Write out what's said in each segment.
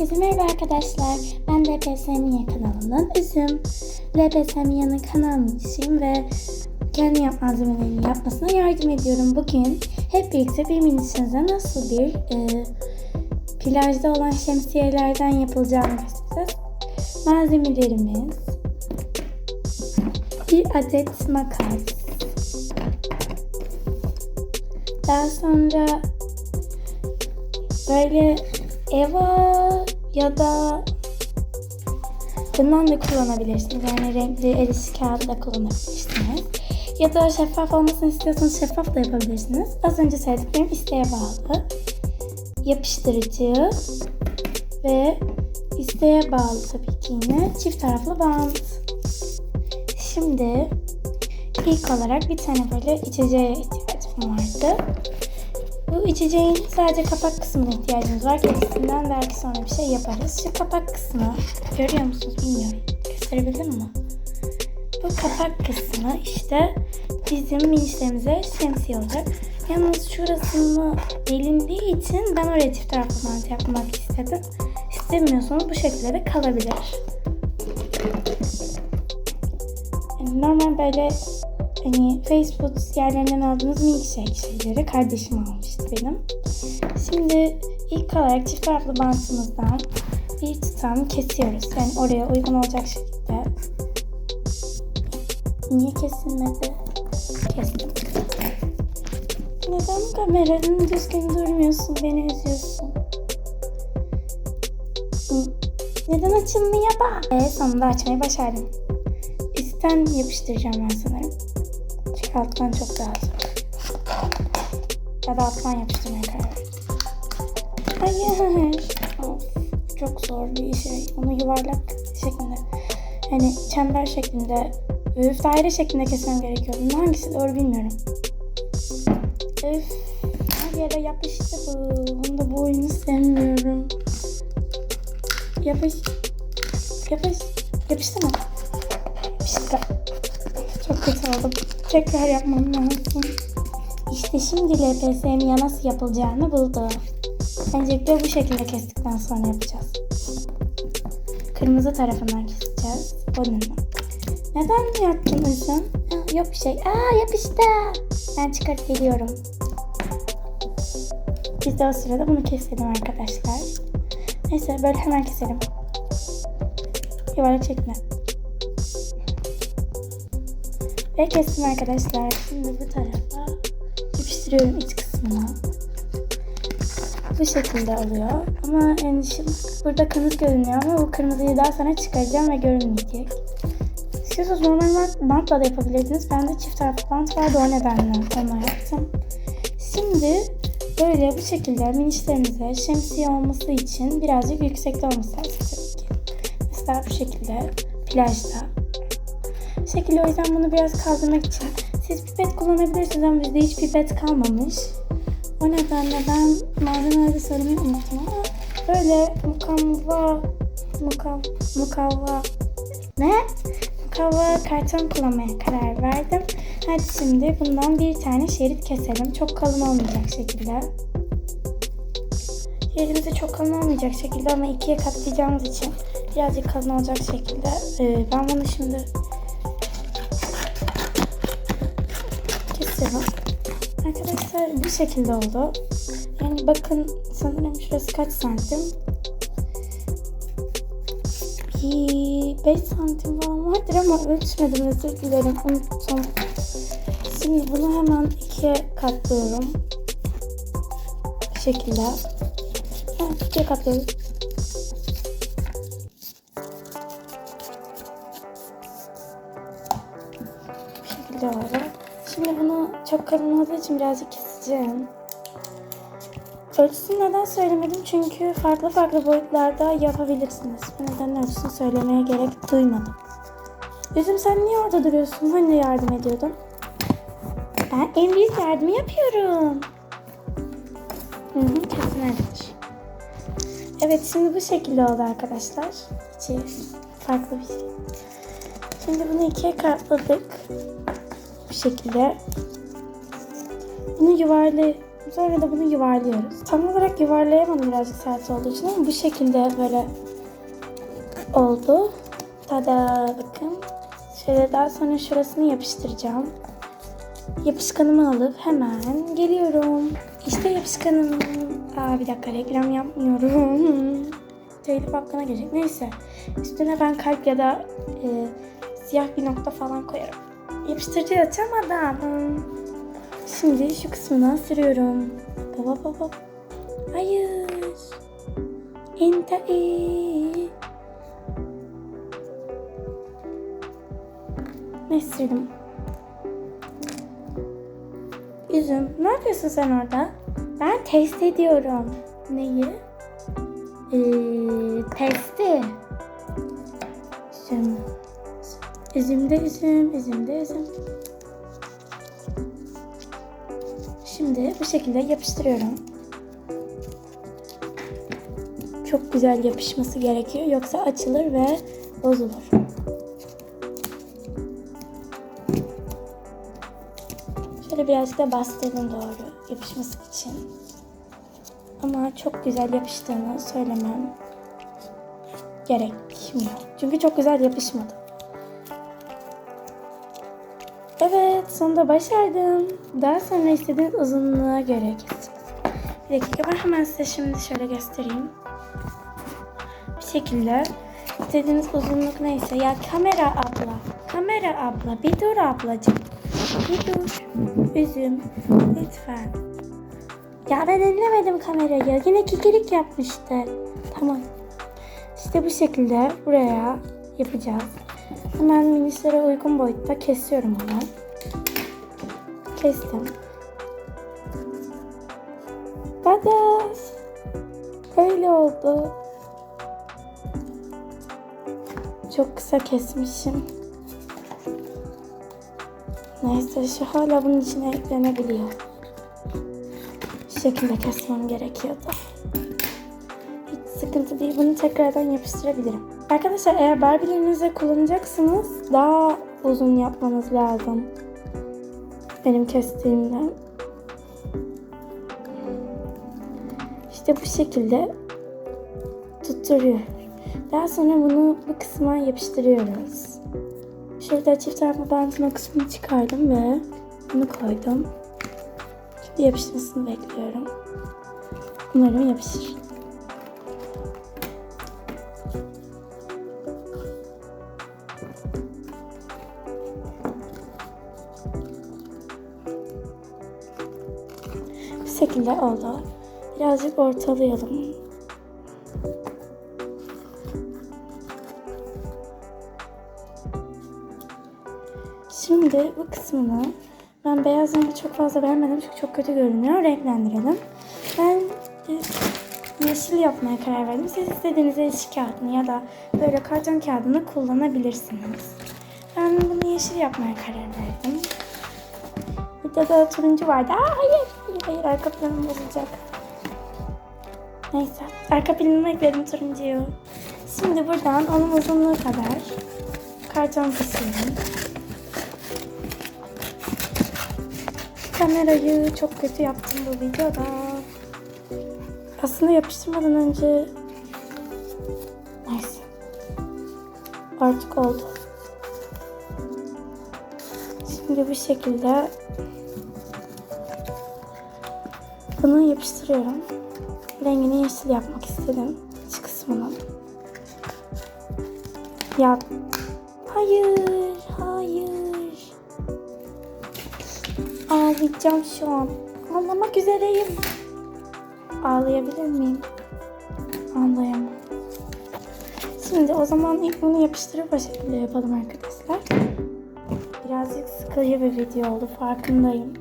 Herkese merhaba arkadaşlar. Ben LPS Mia kanalının Üzüm. LPS Mia'nın kanalıyım ve kendi yap malzemelerini yapmasına yardım ediyorum. Bugün hep birlikte bir minisinize nasıl bir e, plajda olan şemsiyelerden yapılacağını göstereceğiz. Malzemelerimiz bir adet makas. Daha sonra böyle Eva ya da bundan da kullanabilirsiniz. Yani renkli işi kağıdı da kullanabilirsiniz. Ya da şeffaf olmasını istiyorsanız şeffaf da yapabilirsiniz. Az önce söylediklerim isteğe bağlı. Yapıştırıcı ve isteğe bağlı tabii ki yine çift taraflı bant. Şimdi ilk olarak bir tane böyle içeceğe ihtiyacım vardı. Bu içeceğin sadece kapak kısmına ihtiyacımız var. Gerisinden belki sonra bir şey yaparız. Şu kapak kısmı görüyor musunuz bilmiyorum. Gösterebildim mi? Bu kapak kısmı işte bizim minişlerimize şemsiye olacak. Yalnız şurasını delindiği için ben oraya çift taraflı mantı yapmak istedim. İstemiyorsanız bu şekilde de kalabilir. Yani normal böyle hani Facebook yerlerinden aldığınız milkshake şeyleri kardeşim almıştı benim. Şimdi ilk olarak çift taraflı bantımızdan bir tutam kesiyoruz. Yani oraya uygun olacak şekilde. Niye kesilmedi? Kestim. Neden kameranın düzgün durmuyorsun? Beni üzüyorsun. Neden açılmıyor bak? Evet sonunda açmayı başardım. Üstten yapıştıracağım ben sanırım. Alttan çok zor. Ya da alttan yapıştırmaya karar verdim. Hayır. Çok zor bir şey. Onu yuvarlak şeklinde, yani çember şeklinde, üf daire şeklinde kesmem gerekiyor. Bunun hangisi doğru bilmiyorum. Üf, her yere yapıştı bu. Onu da bu oyunu sevmiyorum. Yapış. Yapış. Yapıştı mı? Yapıştı. Çok kötü oldu. Tekrar yapmam lazım. İşte şimdi LPS Mia nasıl yapılacağını buldu. Öncelikle bu şekilde kestikten sonra yapacağız. Kırmızı tarafından keseceğiz. Onun. Neden yaptın Üzüm? Yok bir şey. Aa yapıştı. Ben çıkarıp geliyorum. Biz de o sırada bunu keselim arkadaşlar. Neyse böyle hemen keselim. Yuvarlak çekme. Ve kestim arkadaşlar. Şimdi bu tarafa yapıştırıyorum iç kısmına. Bu şekilde oluyor. Ama yani burada kanıt görünüyor ama bu kırmızıyı daha sonra çıkaracağım ve görünmeyecek. İstiyorsanız normal bant- bantla da yapabilirsiniz. Ben de çift taraflı bant vardı o nedenle onu yaptım. Şimdi böyle bu şekilde minişlerimize şemsiye olması için birazcık yüksekte olması lazım tabii ki. Mesela bu şekilde plajda şekilde o yüzden bunu biraz kaldırmak için siz pipet kullanabilirsiniz ama bizde hiç pipet kalmamış. O nedenle ben malzemeleri söylemeyi unuttum ama böyle mukavva mukav, mukavva ne? Mukavva karton kullanmaya karar verdim. Hadi şimdi bundan bir tane şerit keselim. Çok kalın olmayacak şekilde. Şeridimizi çok kalın olmayacak şekilde ama ikiye katlayacağımız için birazcık kalın olacak şekilde. Ee, ben bunu şimdi kesiyorum. Arkadaşlar bu şekilde oldu. Yani bakın sanırım şurası kaç santim? Bir 5 santim falan vardır ama ölçmedim özür dilerim unuttum. Şimdi bunu hemen ikiye katlıyorum. Bu şekilde. Ha, ikiye katlıyorum. Çok kalın olduğu için birazcık keseceğim. Ölçüsünü neden söylemedim? Çünkü farklı farklı boyutlarda yapabilirsiniz. Bu nedenle ölçüsünü söylemeye gerek duymadım. Üzüm sen niye orada duruyorsun? Hani yardım ediyordun? Ben en büyük yardımı yapıyorum. Hı hı, kesin öyledir. Evet şimdi bu şekilde oldu arkadaşlar. İçi farklı bir şey. Şimdi bunu ikiye katladık. Bu şekilde. Bunu yuvarlı Sonra da bunu yuvarlıyoruz. Tam olarak yuvarlayamadım birazcık sert olduğu için ama bu şekilde böyle oldu. Tada bakın. Şöyle daha sonra şurasını yapıştıracağım. Yapışkanımı alıp hemen geliyorum. İşte yapışkanım. Aa bir dakika reklam yapmıyorum. Telif hakkına gelecek. Neyse. Üstüne ben kalp ya da e, siyah bir nokta falan koyarım. Yapıştırıcı açamadım. Şimdi şu kısmına sürüyorum. Baba baba. Hayır. İntai. Ne sürdüm? Üzüm. Ne yapıyorsun sen orada? Ben test ediyorum. Neyi? Ee, testi. Üzüm. Üzümde üzüm, üzümde üzüm. Şimdi bu şekilde yapıştırıyorum. Çok güzel yapışması gerekiyor yoksa açılır ve bozulur. Şöyle birazcık da bastırdım doğru yapışması için. Ama çok güzel yapıştığını söylemem gerekmiyor. Çünkü çok güzel yapışmadı. Evet, sonunda başardım. Daha sonra istediğiniz uzunluğa göre keseceğiz. Bir dakika ben hemen size şimdi şöyle göstereyim. Bir şekilde istediğiniz uzunluk neyse. Ya kamera abla, kamera abla, bir dur ablacığım. Bir dur. Üzüm, lütfen. Ya ben ellemedim kamerayı. Yine kikirik yapmıştı. Tamam. İşte bu şekilde buraya yapacağız. Hemen minislere uygun boyutta kesiyorum onu. Kestim. Dadaş. Böyle oldu. Çok kısa kesmişim. Neyse şu hala bunun içine eklenebiliyor. Şu şekilde kesmem gerekiyordu. Hiç sıkıntı değil. Bunu tekrardan yapıştırabilirim. Arkadaşlar eğer Barbie'lerinizi kullanacaksınız daha uzun yapmanız lazım. Benim kestiğimden. İşte bu şekilde tutturuyor. Daha sonra bunu bu kısma yapıştırıyoruz. Şurada çift taraflı bantın o kısmını çıkardım ve bunu koydum. Şimdi yapışmasını bekliyorum. Umarım yapışır. Bu şekilde oldu. Birazcık ortalayalım. Şimdi bu kısmını ben beyaz rengi çok fazla beğenmedim çünkü çok kötü görünüyor. Renklendirelim. Yeşil yapmaya karar verdim. Siz istediğiniz yeşil kağıdını ya da böyle karton kağıdını kullanabilirsiniz. Ben bunu yeşil yapmaya karar verdim. Burada da turuncu vardı. Aa hayır. Hayır, hayır arka planım bozulacak. Neyse. Arka planıma ekledim turuncuyu. Şimdi buradan onun uzunluğu kadar karton kesiyorum. Kamerayı çok kötü yaptım bu videoda. Aslında yapıştırmadan önce... Neyse. Artık oldu. Şimdi bu şekilde bunu yapıştırıyorum. Rengini yeşil yapmak istedim. İç kısmını. Yap. Hayır, hayır. Ağlayacağım şu an. Ağlamak üzereyim. Ağlayabilir miyim? Ağlayamam. Şimdi o zaman ilk bunu yapıştırıp şekilde yapalım arkadaşlar. Birazcık sıkıcı bir video oldu farkındayım.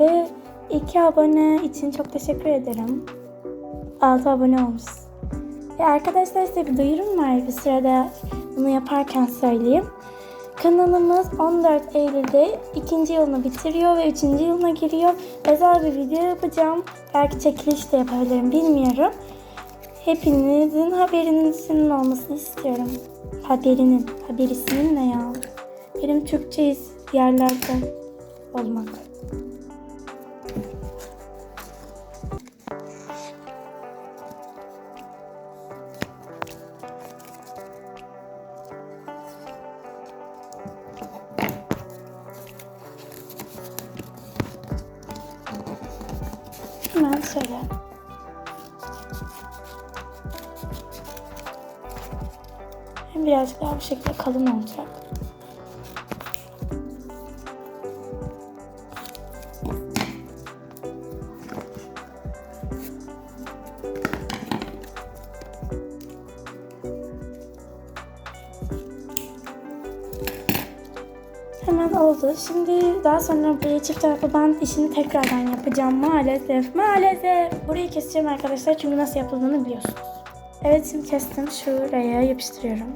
Ve iki abone için çok teşekkür ederim. 6 abone olmuşuz. Ve arkadaşlar size bir duyurum var. Bir sırada bunu yaparken söyleyeyim. Kanalımız 14 Eylül'de ikinci yılını bitiriyor ve üçüncü yılına giriyor. Özel bir video yapacağım. Belki çekiliş de yapabilirim bilmiyorum. Hepinizin haberinizin olmasını istiyorum. Haberinin, haberisinin ne ya? Benim Türkçe yerlerde olmak. Şöyle. Hem birazcık daha bu şekilde kalın olacak. Hemen oldu. Şimdi daha sonra buraya çift taraflı bant işini tekrardan yapacağım maalesef. Maalesef. Burayı keseceğim arkadaşlar çünkü nasıl yapıldığını biliyorsunuz. Evet şimdi kestim. Şuraya yapıştırıyorum.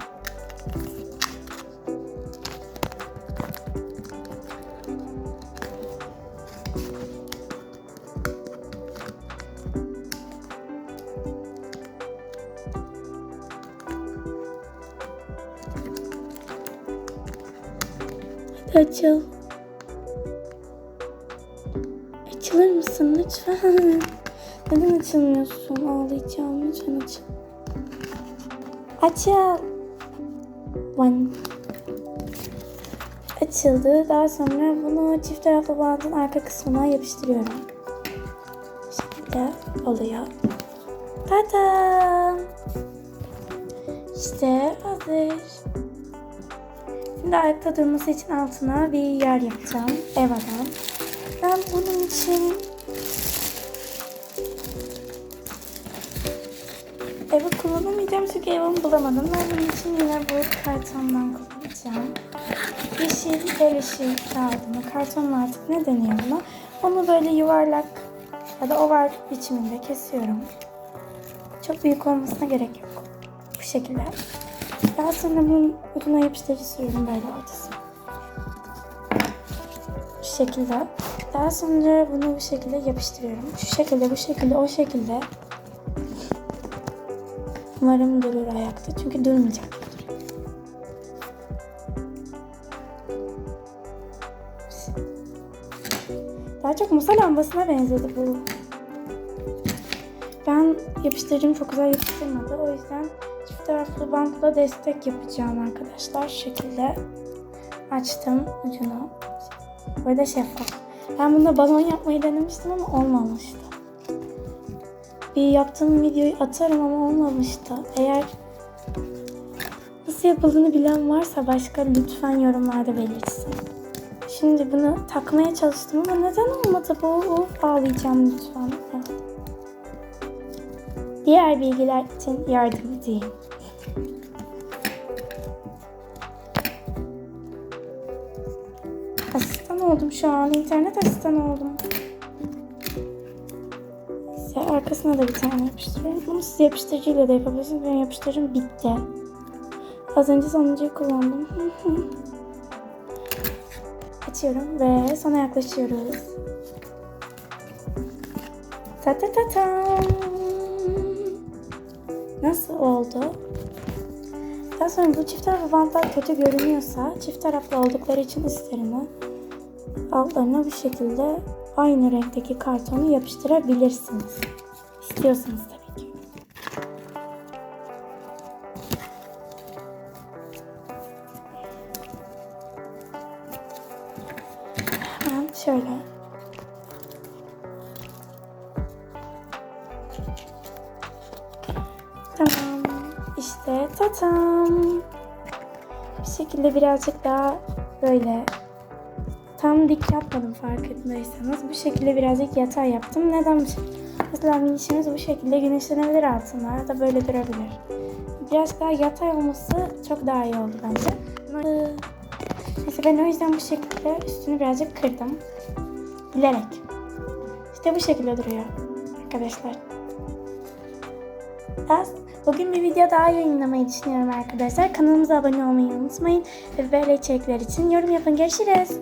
Açıl. Açılır mısın lütfen? Neden açılmıyorsun? Ağlayacağım. Lütfen açıl. Açıl. One. Açıldı. Daha sonra bunu çift taraflı bandın arka kısmına yapıştırıyorum. Şimdi oluyor. Tada! İşte hazır. Şimdi ayakta durması için altına bir yer yapacağım. Ev adam. Ben bunun için evi kullanamayacağım çünkü evimi bulamadım. Ben bunun için yine bu kartondan kullanacağım. Yeşil el ışığı kağıdını, karton mu artık ne deniyor buna? Onu böyle yuvarlak ya da oval biçiminde kesiyorum. Çok büyük olmasına gerek yok. Bu şekilde. Daha sonra bunun ucuna yapıştırıcı sürüyorum böyle ortasına. Bu şekilde. Daha sonra bunu bu şekilde yapıştırıyorum. Şu şekilde, bu şekilde, o şekilde. Umarım durur ayakta. Çünkü durmayacak. Daha çok masa lambasına benzedi bu. Ben yapıştırıcım çok güzel yapıştırmadı. O yüzden taraflı bantla destek yapacağım arkadaşlar. Şekilde açtım ucunu. Böyle şeffaf. Ben bunda balon yapmayı denemiştim ama olmamıştı. Bir yaptığım videoyu atarım ama olmamıştı. Eğer nasıl yapıldığını bilen varsa başka lütfen yorumlarda belirtsin. Şimdi bunu takmaya çalıştım ama neden olmadı bu? Of lütfen. Diğer bilgiler için yardım edeyim. Oldum şu an. İnternet asistanı oldum. Neyse, arkasına da bir tane yapıştırıyorum. Bunu siz yapıştırıcıyla da yapabilirsiniz. Benim yapıştırıcım bitti. Az önce sonuncuyu kullandım. Açıyorum ve sona yaklaşıyoruz. Ta ta ta tam. Nasıl oldu? Daha sonra bu çift taraflı bantlar kötü görünüyorsa çift taraflı oldukları için üstlerine altlarına bu şekilde aynı renkteki kartonu yapıştırabilirsiniz. İstiyorsanız tabii ki. Hemen şöyle Tamam. İşte tatam. Bir şekilde birazcık daha böyle tam dik yapmadım farkındaysanız. Bu şekilde birazcık yatay yaptım. Neden bu şekilde? Mesela minişimiz bu şekilde güneşlenebilir altında da böyle durabilir. Biraz daha yatay olması çok daha iyi oldu bence. Neyse ben o yüzden bu şekilde üstünü birazcık kırdım. Bilerek. İşte bu şekilde duruyor arkadaşlar. Az- Bugün bir video daha yayınlamayı düşünüyorum arkadaşlar. Kanalımıza abone olmayı unutmayın. Ve böyle içerikler için yorum yapın. Görüşürüz.